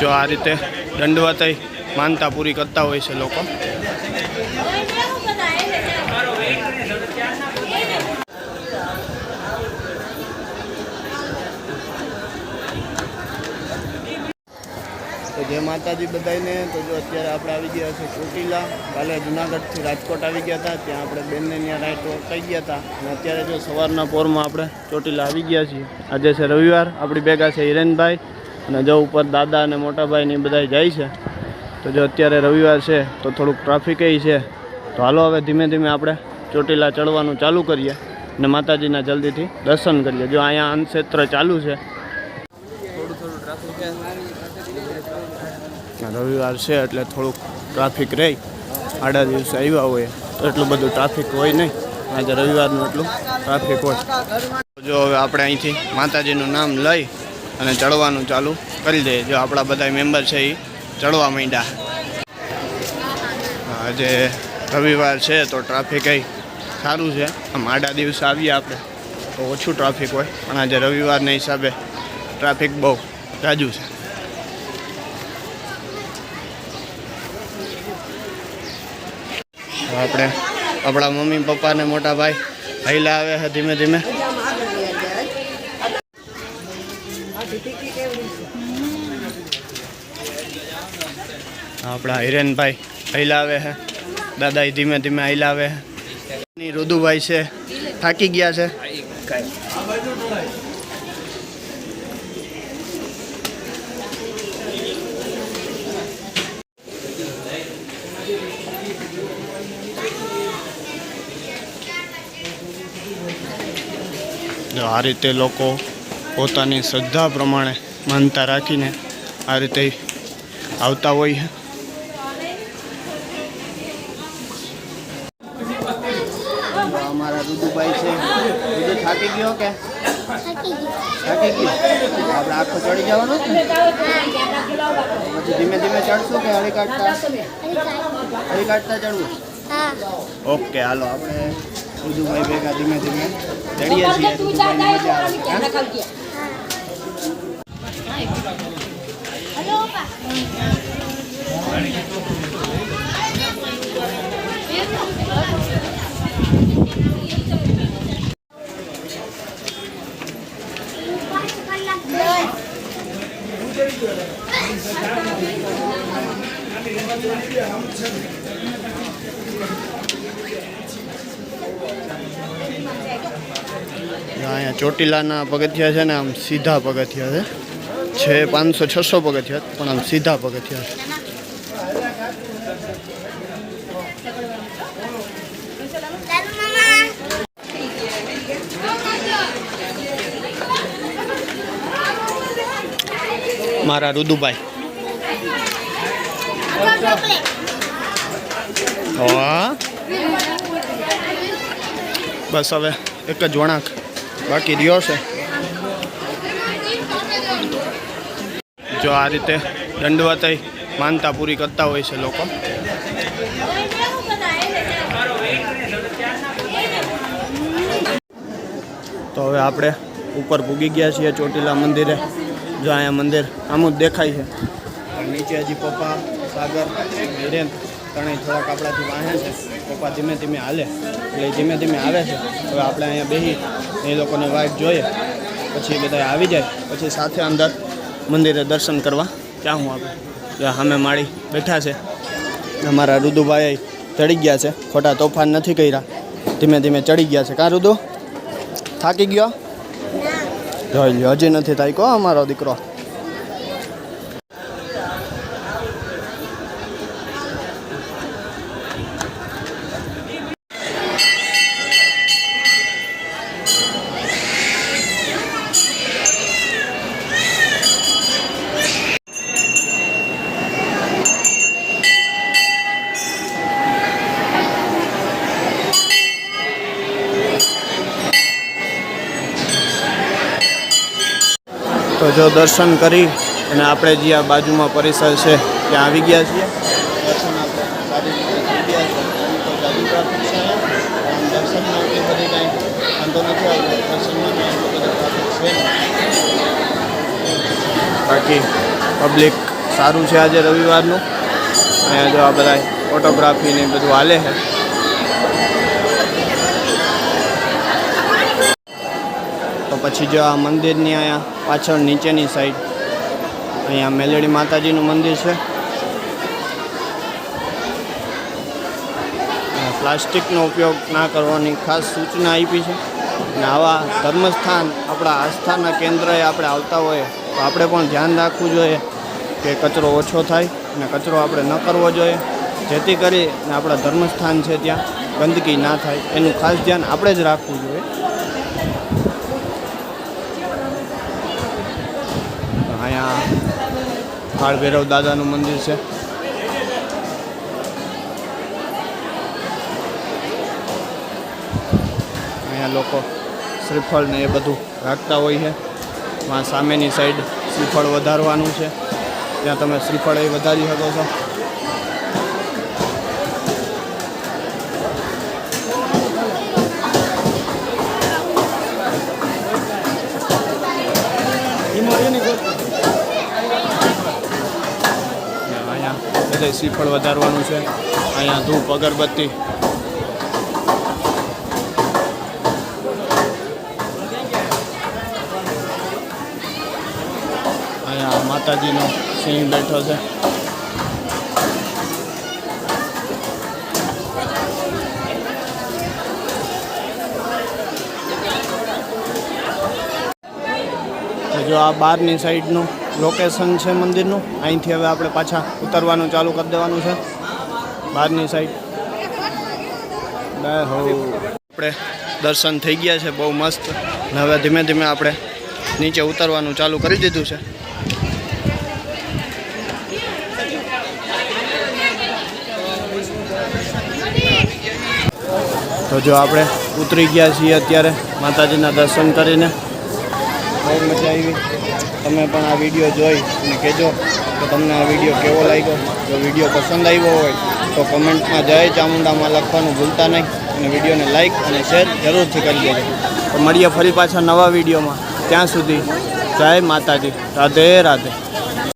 જો આ રીતે દંડવત માનતા પૂરી કરતા હોય છે લોકો. તો જય માતાજી બધાને તો જો અત્યારે આપણે આવી ગયા છે ચોટીલા, કાલે જુનાગઢથી રાજકોટ આવી ગયા હતા. ત્યાં આપણે બેનને ત્યાં રાઈટ રોકાઈ ગયા હતા. અને અત્યારે જો સવારના પોરમાં આપણે ચોટીલા આવી ગયા છીએ. આજે છે રવિવાર, આપણી ભેગા છે હિરેનભાઈ અને જો ઉપર દાદા અને મોટાભાઈ ને બધા જાય છે. તો જો અત્યારે રવિવાર છે, તો થોડુંક ટ્રાફિકય છે. તો હાલો હવે ધીમે ધીમે આપણે ચોટીલા ચડવાનું ચાલુ કરીએ અને માતાજીના જલ્દીથી દર્શન કરીએ. જો અહીંયા ક્ષેત્ર ચાલુ છે રવિવાર છે એટલે થોડુંક ટ્રાફિક રહે આડા દિવસે આવ્યા હોય તો એટલું બધું ટ્રાફિક હોય નહીં. આજે રવિવારનું એટલું ટ્રાફિક હોય. જો હવે આપણે અહીંથી માતાજીનું નામ લઈ અને ચડવાનું ચાલુ કરી દઈએ. જો આપણા બધા મેમ્બર છે એ ચડવા માંડ્યા. આજે રવિવાર છે તો ટ્રાફિક અહીં સારું છે. આમ આડા દિવસે આવીએ આપણે. તો ઓછું ટ્રાફિક હોય. પણ આજે રવિવારના હિસાબે ટ્રાફિક બહુ જાજુ છે. આપણે આપણા મમ્મી, પપ્પા ને મોટા ભાઈ હૈલા આવે છે ધીમે ધીમે. આપણા હિરેનભાઈ હૈલા આવે છે. દાદા ધીમે ધીમે હૈલા આવે છે. રુદુભાઈ છે, થાકી ગયા છે. આ રીતે લોકો પોતાની શ્રદ્ધા પ્રમાણે માનતા રાખીને આ રીતે આવતા હોય છે. અમારા રુદુભાઈ છે. રુદુ થાકી ગયો કે? થાકી ગયો. આપણે આખો ચડી જવાનું પછી ધીમે ધીમે ચડશું કે હળી કાઢતા હળી કાઢતા ચડવું ઓકે હાલો આપણે રુદુભાઈ ભેગા ધીમે ધીમે ચડીએ છીએ. રુદુભાઈની મજા આવે. અહીંયા ચોટીલાના પગથિયા છે ને આમ સીધા પગથિયા છે. છે પાંચસો, છસો પગથિયા, પણ આમ સીધા પગથિયા છે. મારા રુદુભાઈ. બસ હવે એક જ વણાક બાકી રહ્યો છે જો આ રીતે દંડવત માનતા પૂરી કરતા હોય છે લોકો. તો હવે આપણે ઉપર પૂગી ગયા છીએ ચોટીલા મંદિરે. જો અહીંયા મંદિર આમ જ દેખાય છે. નીચે હજી પપ્પા, સાગર, હિરેન ત્રણેય થોડાક આપણાથી વાહે છે. પપ્પા ધીમે ધીમે હાલે. એટલે ધીમે ધીમે આવે છે. હવે આપણે અહીંયા બેસી એ લોકોને વાઇટ જોઈએ. પછી બધા આવી જાય. પછી સાથે અંદર મંદિરે દર્શન કરવા ત્યાં હું આપણે જો સામે માળી બેઠા છે. અમારા રુદુભાઈ ચડી ગયા છે. ખોટા તોફાન નથી કર્યા. ધીમે ધીમે ચડી ગયા છે. કાં રુદુ? થાકી ગયો? જોઈ લ્યો હજી નથી થાક્યો અમારો દીકરો. તો જો દર્શન કરી અને આપણે જે આ બાજુમાં પરિસર છે, ત્યાં આવી ગયા છીએ. બાકી પબ્લિક સારું છે આજે રવિવારનું. અહીંયા જો આ બધા ફોટોગ્રાફી ને બધું હાલે છે. તો પછી જો આ મંદિરની અહીંયા પાછળ નીચેની સાઈડ અહીંયા મેલેડી માતાજીનું મંદિર છે. પ્લાસ્ટિકનો ઉપયોગ ના કરવાની ખાસ સૂચના આપી છે. અને આવા ધર્મસ્થાન આપણા આસ્થાના કેન્દ્રએ આપણે આવતા હોઈએ તો આપણે પણ ધ્યાન રાખવું જોઈએ કે કચરો ઓછો થાય અને કચરો આપણે ન કરવો જોઈએ. જેથી કરીને આપણા ધર્મસ્થાન છે ત્યાં ગંદકી ના થાય. એનું ખાસ ધ્યાન આપણે જ રાખવું જોઈએ અહીંયા કાળ ભૈરવ દાદાનું મંદિર છે. અહીંયા લોકો શ્રીફળ ને એ બધું રાખતા હોય છે. માં સામેની સાઈડ શ્રીફળ વધારવાનું છે. ત્યાં તમે શ્રીફળ એ વધારી શકો છો. બધે શ્રીફળ વધારવાનું છે. અહીંયા ધૂપ, અગરબત્તી. અહીંયા માતાજીનો સિંહ બેઠો છે. જો આ બહારની સાઈડનું લોકેશન છે મંદિરનું. અહીંથી હવે આપણે પાછા ઉતરવાનું ચાલુ કરી દેવાનું છે. બહારની સાઈડ આપણે દર્શન થઈ ગયા છે, બહુ મસ્ત. અને હવે ધીમે ધીમે આપણે નીચે ઉતરવાનું ચાલુ કરી દીધું છે. તો જો આપણે ઉતરી ગયા છીએ અત્યારે માતાજીના દર્શન કરીને. બહુ મજા આવી. તમે પણ આ વીડિયો જોઈ અને કહેજો કે તમને આ વીડિયો કેવો લાગ્યો. જો વીડિયો પસંદ આવ્યો હોય તો કમેન્ટમાં જય ચામુંડામાં લખવાનું ભૂલતા નહીં અને વિડીયોને લાઈક અને શેર જરૂરથી કરી દેજો. તો મળીએ ફરી પાછા નવા વિડીયોમાં. ત્યાં સુધી જય માતાજી. રાધે રાધે.